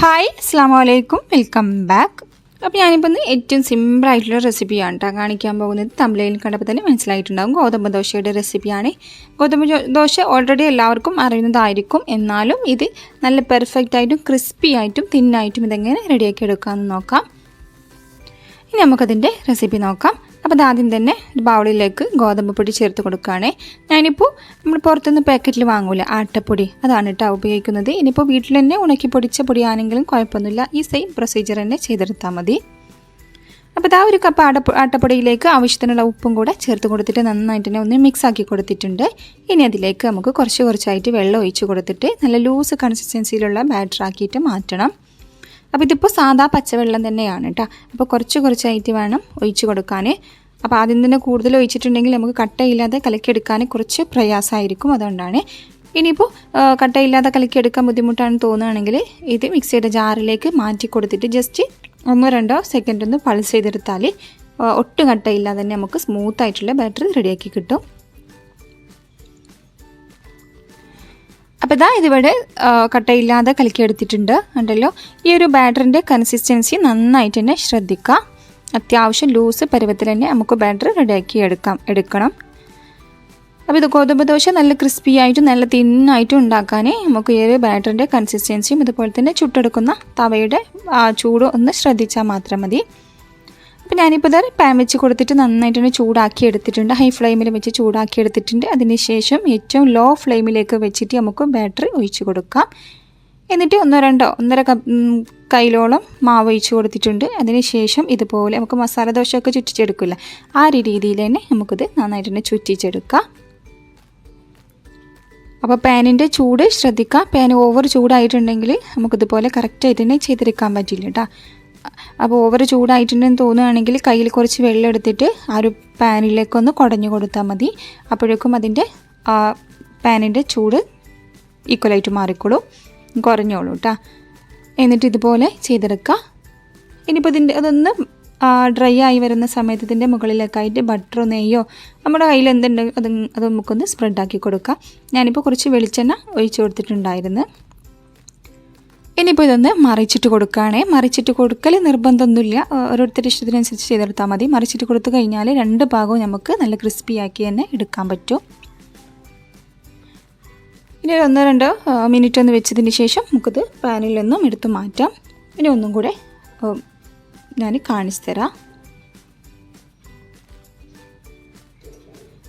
Hi അസ്സാം വലൈക്കും welcome back അപ്പോൾ ഞാനിപ്പോൾ ഇന്ന് ഏറ്റവും സിമ്പിളായിട്ടുള്ള റെസിപ്പിയാണ് കേട്ടോ കാണിക്കാൻ പോകുന്നത്. തമിഴയിൽ കണ്ടപ്പോൾ തന്നെ മനസ്സിലായിട്ടുണ്ടാകും ഗോതമ്പ് ദോശയുടെ റെസിപ്പിയാണ് ഗോതമ്പ് ദോശ ഓൾറെഡി എല്ലാവർക്കും അറിയുന്നതായിരിക്കും. എന്നാലും ഇത് നല്ല പെർഫെക്റ്റ് ആയിട്ടും ക്രിസ്പി ആയിട്ടും തിന്നായിട്ടും ഇതെങ്ങനെ റെഡിയാക്കി എടുക്കാമെന്ന് നോക്കാം. ഇനി നമുക്കതിന്റെ റെസിപ്പി നോക്കാം. അപ്പോൾ അതാദ്യം തന്നെ ഒരു ബൗളിലേക്ക് ഗോതമ്പ് പൊടി ചേർത്ത് കൊടുക്കുകയാണേ. ഞാനിപ്പോൾ നമ്മൾ പുറത്തുനിന്ന് പാക്കറ്റിൽ വാങ്ങൂല ആട്ടപ്പൊടി. അതാണ് കേട്ടോ ഉപയോഗിക്കുന്നത്. ഇനിയിപ്പോൾ വീട്ടിൽ തന്നെ ഉണക്കി പൊടിച്ച പൊടിയാണെങ്കിലും കുഴപ്പമൊന്നുമില്ല. ഈ സെയിം പ്രൊസീജിയർ തന്നെ ചെയ്തെടുത്താൽ മതി. അപ്പോൾ ആ ഒരു കപ്പ് ആട ആട്ടപ്പൊടിയിലേക്ക് ആവശ്യത്തിനുള്ള ഉപ്പും കൂടെ ചേർത്ത് കൊടുത്തിട്ട് നന്നായിട്ട് തന്നെ ഒന്ന് മിക്സ് ആക്കി കൊടുത്തിട്ടുണ്ട്. ഇനി അതിലേക്ക് നമുക്ക് കുറച്ച് കുറച്ചായിട്ട് വെള്ളം ഒഴിച്ച് കൊടുത്തിട്ട് നല്ല ലൂസ് കൺസിസ്റ്റൻസിയിലുള്ള ബാറ്റർ ആക്കിയിട്ട് മാറ്റണം. അപ്പോൾ ഇതിപ്പോൾ സാധാ പച്ചവെള്ളം തന്നെയാണ് കേട്ടോ അപ്പോൾ കുറച്ച് കുറച്ചായിട്ട് വേണം ഒഴിച്ച് കൊടുക്കാൻ അപ്പോൾ ആദ്യം തന്നെ കൂടുതൽ ഒഴിച്ചിട്ടുണ്ടെങ്കിൽ നമുക്ക് കട്ടയില്ലാതെ കലക്കിയെടുക്കാൻ കുറച്ച് പ്രയാസമായിരിക്കും അതുകൊണ്ടാണ്. ഇനിയിപ്പോൾ കട്ടയില്ലാതെ കലക്കിയെടുക്കാൻ ബുദ്ധിമുട്ടാണെന്ന് തോന്നുകയാണെങ്കിൽ ഇത് മിക്സിയുടെ ജാറിലേക്ക് മാറ്റി കൊടുത്തിട്ട് ജസ്റ്റ് ഒന്നോ രണ്ടോ സെക്കൻഡ് ഒന്ന് പൾസ് ചെയ്തെടുത്താൽ ഒട്ടും കട്ടയില്ലാതെ തന്നെ നമുക്ക് സ്മൂത്ത് ആയിട്ടുള്ള ബാറ്ററി റെഡിയാക്കി കിട്ടും. അപ്പോൾ ഇതാ ഇതിവിടെ കട്ടയില്ലാതെ കലക്കിയെടുത്തിട്ടുണ്ട് ഉണ്ടല്ലോ ഈ ഒരു ബാറ്ററിന്റെ കൺസിസ്റ്റൻസി നന്നായിട്ട് തന്നെ ശ്രദ്ധിക്കുക അത്യാവശ്യം ലൂസ് പരുവത്തിൽ തന്നെ നമുക്ക് ബാറ്ററി റെഡിയാക്കി എടുക്കാം എടുക്കണം. അപ്പോൾ ഇത് ഗോതമ്പ് ദോശ നല്ല ക്രിസ്പി ആയിട്ടും നല്ല തിന്നായിട്ടും ഉണ്ടാക്കാനേ നമുക്ക് ഈ ബാറ്ററിന്റെ കൺസിസ്റ്റൻസിയും ഇതുപോലെ തന്നെ ചുട്ടെടുക്കുന്ന തവയുടെ ചൂട് ഒന്ന് ശ്രദ്ധിച്ചാൽ മാത്രം മതി. അപ്പോൾ ഞാനിപ്പോൾ ഇതാ പാൻ വെച്ച് കൊടുത്തിട്ട് നന്നായിട്ടൊന്ന് ചൂടാക്കി എടുത്തിട്ടുണ്ട്. ഹൈ ഫ്ലെയിമിൽ വെച്ച് ചൂടാക്കി എടുത്തിട്ടുണ്ട്. അതിന് ശേഷം ഏറ്റവും ലോ ഫ്ലെയിമിലേക്ക് വെച്ചിട്ട് നമുക്ക് ബാറ്ററി ഒഴിച്ച് കൊടുക്കാം. എന്നിട്ട് ഒന്നോ രണ്ടോ ഒന്നര കൈയിലോളം മാവ് ഒഴിച്ച് കൊടുത്തിട്ടുണ്ട്. അതിന് ശേഷം ഇതുപോലെ നമുക്ക് മസാല ദോശയൊക്കെ ചുറ്റിച്ചെടുക്കില്ല ആ ഒരു രീതിയിൽ തന്നെ നമുക്കിത് നന്നായിട്ട് തന്നെ ചുറ്റിച്ചെടുക്കാം അപ്പോൾ പാനിന്റെ ചൂട് ശ്രദ്ധിക്കുക പാൻ ഓവർ ചൂടായിട്ടുണ്ടെങ്കിൽ നമുക്കിതുപോലെ കറക്റ്റായിട്ട് തന്നെ ചെയ്തെടുക്കാൻ പറ്റില്ല കേട്ടോ അപ്പോൾ ഓവർ ചൂടായിട്ടുണ്ടെന്ന് തോന്നുകയാണെങ്കിൽ കയ്യിൽ കുറച്ച് വെള്ളം എടുത്തിട്ട് ആ ഒരു പാനിലേക്കൊന്ന് കുടഞ്ഞു കൊടുത്താൽ മതി. അപ്പോഴേക്കും അതിന്റെ ആ പാനിന്റെ ചൂട് ഈക്വലായിട്ട് മാറിക്കോളും. കുറഞ്ഞോളൂ കേട്ടോ എന്നിട്ട് ഇതുപോലെ ചെയ്തെടുക്കുക ഇനിയിപ്പോൾ ഇതിന്റെ അതൊന്ന് ഡ്രൈ ആയി വരുന്ന സമയത്ത് ഇതിന്റെ മുകളിലേക്കായിട്ട് ബട്ടറോ നെയ്യോ നമ്മുടെ കയ്യിൽ എന്തുണ്ട് അത് അത് നമുക്കൊന്ന് സ്പ്രെഡാക്കി കൊടുക്കാം. ഞാനിപ്പോൾ കുറച്ച് വെളിച്ചെണ്ണ ഒഴിച്ചു കൊടുത്തിട്ടുണ്ടായിരുന്നു. ഇനിയിപ്പോൾ ഇതൊന്ന് മറിച്ചിട്ട് കൊടുക്കുകയാണേ. മറിച്ചിട്ട് കൊടുക്കൽ നിർബന്ധമൊന്നുമില്ല. ഓരോരുത്തരുടെ ഇഷ്ടത്തിനനുസരിച്ച് ചെയ്തെടുത്താൽ മതി. മറിച്ചിട്ട് കൊടുത്തു കഴിഞ്ഞാൽ രണ്ട് ഭാഗവും നമുക്ക് നല്ല ക്രിസ്പി ആക്കി തന്നെ എടുക്കാൻ പറ്റും. ഇനി ഒന്നോ രണ്ടോ മിനിറ്റ് ഒന്ന് വെച്ചതിന് ശേഷം നമുക്കത് പാനിൽ നിന്നും എടുത്ത് മാറ്റാം. ഇനി ഒന്നും കൂടെ ഞാൻ കാണിച്ചു തരാം.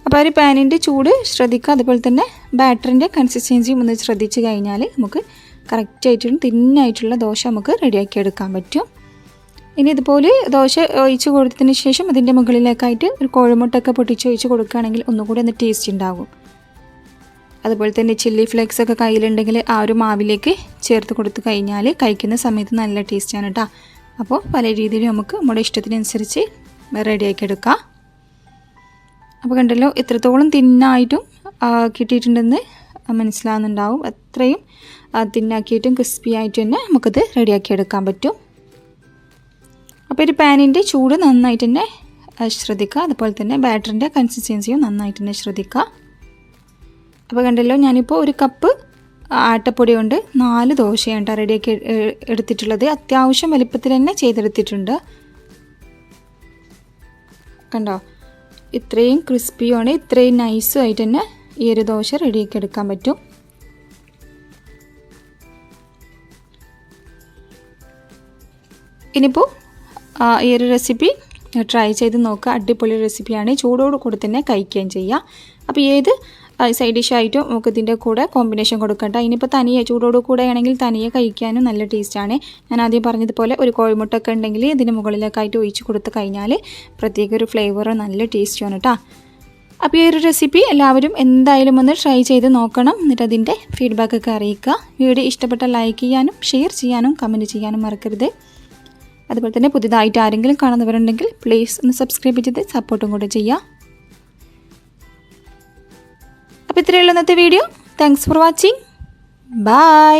അപ്പോൾ ഒരു പാനിന്റെ ചൂട് ശ്രദ്ധിക്കുക. അതുപോലെ തന്നെ ബാറ്ററിന്റെ കൺസിസ്റ്റൻസിയും ഒന്ന് ശ്രദ്ധിച്ച് കഴിഞ്ഞാൽ നമുക്ക് കറക്റ്റായിട്ടും തിന്നായിട്ടുള്ള ദോശ നമുക്ക് റെഡിയാക്കി എടുക്കാൻ പറ്റും. ഇനി ഇതുപോലെ ദോശ ഒഴിച്ച് കൊടുത്തതിന് ശേഷം അതിന്റെ മുകളിലേക്കായിട്ട് ഒരു കോഴിമുട്ടൊക്കെ പൊട്ടിച്ച് ഒഴിച്ച് കൊടുക്കുകയാണെങ്കിൽ ഒന്നുകൂടി ഒന്ന് ടേസ്റ്റ് ഉണ്ടാകും. അതുപോലെ തന്നെ ചില്ലി ഫ്ലേക്സ് ഒക്കെ കയ്യിലുണ്ടെങ്കിൽ ആ ഒരു മാവിലേക്ക് ചേർത്ത് കൊടുത്തു കഴിഞ്ഞാൽ കഴിക്കുന്ന സമയത്ത് നല്ല ടേസ്റ്റാണ് കേട്ടോ അപ്പോൾ പല രീതിയിൽ നമുക്ക് നമ്മുടെ ഇഷ്ടത്തിനനുസരിച്ച് റെഡിയാക്കി എടുക്കാം അപ്പോൾ കണ്ടല്ലോ എത്രത്തോളം തിന്നായിട്ടും കിട്ടിയിട്ടുണ്ടെന്ന് മനസ്സിലാകുന്നുണ്ടാവും അത്രയും തിന്നാക്കിയിട്ടും ക്രിസ്പി ആയിട്ട് തന്നെ നമുക്കത് റെഡിയാക്കി എടുക്കാൻ പറ്റും. അപ്പോൾ ഒരു പാനിന്റെ ചൂട് നന്നായിട്ട് തന്നെ ശ്രദ്ധിക്കുക. അതുപോലെ തന്നെ ബാറ്ററിന്റെ കൺസിസ്റ്റൻസിയും നന്നായിട്ട് തന്നെ ശ്രദ്ധിക്കുക. അപ്പോൾ കണ്ടല്ലോ ഞാനിപ്പോൾ ഒരു കപ്പ് ആട്ടപ്പൊടി കൊണ്ട് നാല് ദോശയാണ് റെഡിയാക്കി എടുത്തിട്ടുള്ളത്. അത്യാവശ്യം വലിപ്പത്തിൽ തന്നെ ചെയ്തെടുത്തിട്ടുണ്ട്. കണ്ടോ? ഇത്രയും ക്രിസ്പിയുമാണ് ഇത്രയും നൈസും ആയിട്ട് തന്നെ ഈ ഒരു ദോശ റെഡിയാക്കി എടുക്കാൻ പറ്റും. ഇനിയിപ്പോൾ ഈ ഒരു റെസിപ്പി ട്രൈ ചെയ്ത് നോക്കുക. അടിപൊളി റെസിപ്പിയാണ് ചൂടോട് കൂടെ തന്നെ കഴിക്കുകയും ചെയ്യുക അപ്പോൾ ഏത് സൈഡ് ഡിഷായിട്ടും നമുക്ക് ഇതിന്റെ കൂടെ കോമ്പിനേഷൻ കൊടുക്കണ്ട. ഇനിയിപ്പോൾ തനിയെ ചൂടോട് കൂടെ ആണെങ്കിൽ തനിയെ കഴിക്കാനും നല്ല ടേസ്റ്റാണ് ഞാൻ ആദ്യം പറഞ്ഞതുപോലെ ഒരു കോഴിമുട്ടൊക്കെ ഉണ്ടെങ്കിൽ ഇതിന് മുകളിലേക്കായിട്ട് ഒഴിച്ച് കൊടുത്ത് കഴിഞ്ഞാൽ പ്രത്യേക ഒരു ഫ്ലേവറും നല്ല ടേസ്റ്റുമാണ് കേട്ടോ അപ്പോൾ ഈ ഒരു റെസിപ്പി എല്ലാവരും എന്തായാലും ഒന്ന് ട്രൈ ചെയ്ത് നോക്കണം. എന്നിട്ട് അതിന്റെ ഫീഡ്ബാക്കൊക്കെ അറിയിക്കുക. വീഡിയോ ഇഷ്ടപ്പെട്ട ലൈക്ക് ചെയ്യാനും ഷെയർ ചെയ്യാനും കമന്റ് ചെയ്യാനും മറക്കരുത്. അതുപോലെ തന്നെ പുതിയതായിട്ട് ആരെങ്കിലും കാണുന്നവരുണ്ടെങ്കിൽ പ്ലീസ് ഒന്ന് സബ്സ്ക്രൈബ് ചെയ്ത് സപ്പോർട്ടും കൂടെ ചെയ്യുക. അപ്പോൾ ഇത്രയുള്ള ഇന്നത്തെ video thanks for watching bye